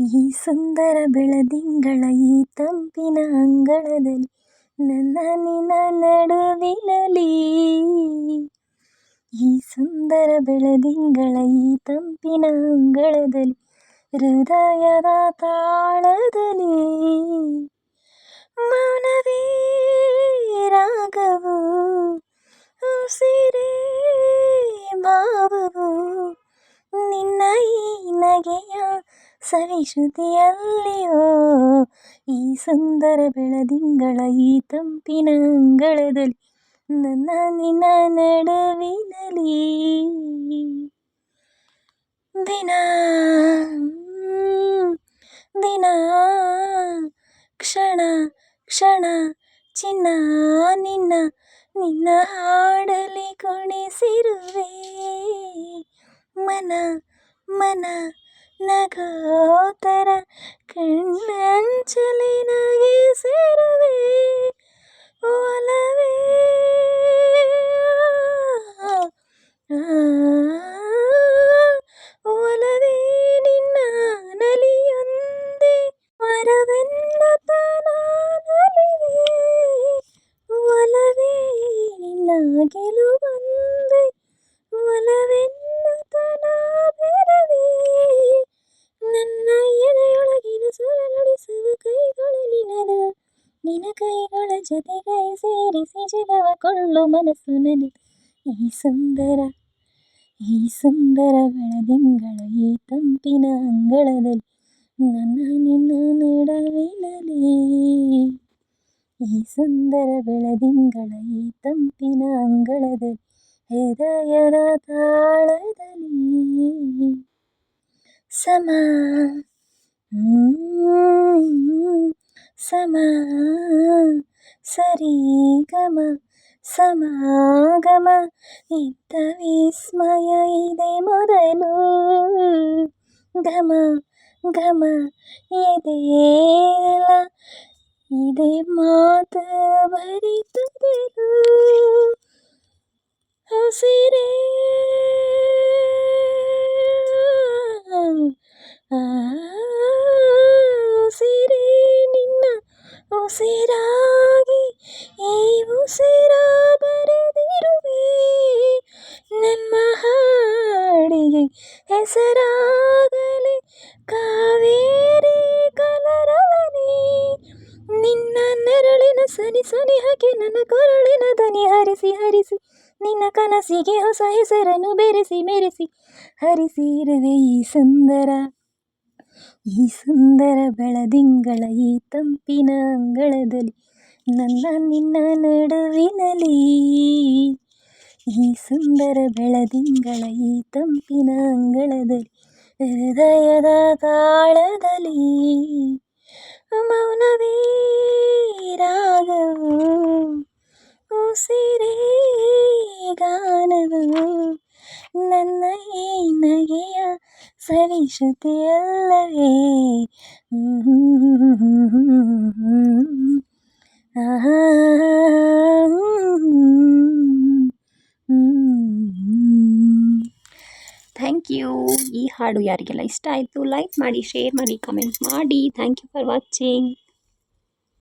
ಈ ಸುಂದರ ಬೆಳದಿಂಗಳ ಈ ತಂಪಿನ ಅಂಗಳದಲ್ಲಿ ನನ್ನ ನಿನ್ನ ನಡುವಿನಲ್ಲಿ ಈ ಸುಂದರ ಬೆಳದಿಂಗಳ ಈ ತಂಪಿನ ಅಂಗಳದಲ್ಲಿ ಹೃದಯದ ತಾಳದಲ್ಲಿ ಮೌನವೇ ರಾಗವು ಉಸಿರೇ ಭಾವವು ನಿನ್ನ ಈ ನಗೆಯ ಸವಿಶ್ರುತಿಯಲ್ಲಿಯೋ? ಈ ಸುಂದರ ಬೆಳದಿಂಗಳ ಈ ತಂಪಿನ ಅಂಗಳದಲ್ಲಿ ನನ್ನ ನಿನ್ನ ನಡುವಿನಲ್ಲಿ ದಿನ ದಿನ, ಕ್ಷಣ ಕ್ಷಣ, ಚಿನ್ನ ನಿನ್ನ ನಿನ್ನ ಹಾಡಲಿ ಕುಣಿಸಿರುವೆ. ಮನ ಮನ నగోదర కಣ್ಣంచలిన ఈ ನಿನ ಕೈಗಳ ಜೊತೆಗೈ ಸೇರಿಸಿ ಜಗವ ಕೊಳ್ಳು ಮನಸ್ಸು ನನಗೆ ಈ ಸುಂದರ ಈ ಸುಂದರ ಬೆಳದಿಂಗಳ ಈ ತಂಪಿನ ಅಂಗಳದಲ್ಲಿ ನನ್ನ ನಿನ್ನ ನಡುವಿನಲ್ಲಿ ಈ ಸುಂದರ ಬೆಳದಿಂಗಳ ಈ ತಂಪಿನ ಅಂಗಳದಲ್ಲಿ ಹೃದಯದ ತಾಳದಲ್ಲಿ ಸಮ ಸಮ ಸರಿ ಗಮ ಸಮಾಗಮ ಇದ್ದ ವಿಸ್ಮಯ ಇದೆ ಮೊದಲು ಘಮ ಘಮ ಎದೆಯೇಲ ಇದೆ ಮಾತು ಬರಿತದಲು ಕೊರಳಿನ ದನಿ ಹರಿಸಿ ಹರಿಸಿ, ನಿನ್ನ ಕನಸಿಗೆ ಹೊಸ ಹೆಸರನ್ನು ಬೆರೆಸಿ ಮೆರೆಸಿ ಹರಿಸಿರುವೆ ಈ ಸುಂದರ ಈ ಸುಂದರ ಬೆಳದಿಂಗಳ ಈ ತಂಪಿನ ಅಂಗಳದಲ್ಲಿ, ನನ್ನ, ನಿನ್ನ ನಡುವಿನಲ್ಲಿ. ಈ ಸುಂದರ ಬೆಳದಿಂಗಳ ಈ ತಂಪಿನ ಅಂಗಳದಲ್ಲಿ, ಹೃದಯದ ತಾಳದಲ್ಲಿ, ಮೌನವೇ ರಾಗವು ಉಸಿರೇ ಗಾನವು ನನ್ನ ಈ ನಗೆಯ ಸವಿಶ್ರುತಿಯಲ್ಲವೇ ಥ್ಯಾಂಕ್ ಯು ಈ ಹಾಡು ಯಾರಿಗೆಲ್ಲ ಇಷ್ಟ ಆಯಿತು ಲೈಕ್ ಮಾಡಿ ಶೇರ್ ಮಾಡಿ ಕಮೆಂಟ್ ಮಾಡಿ ಥ್ಯಾಂಕ್ ಯು ಫಾರ್ ವಾಚಿಂಗ್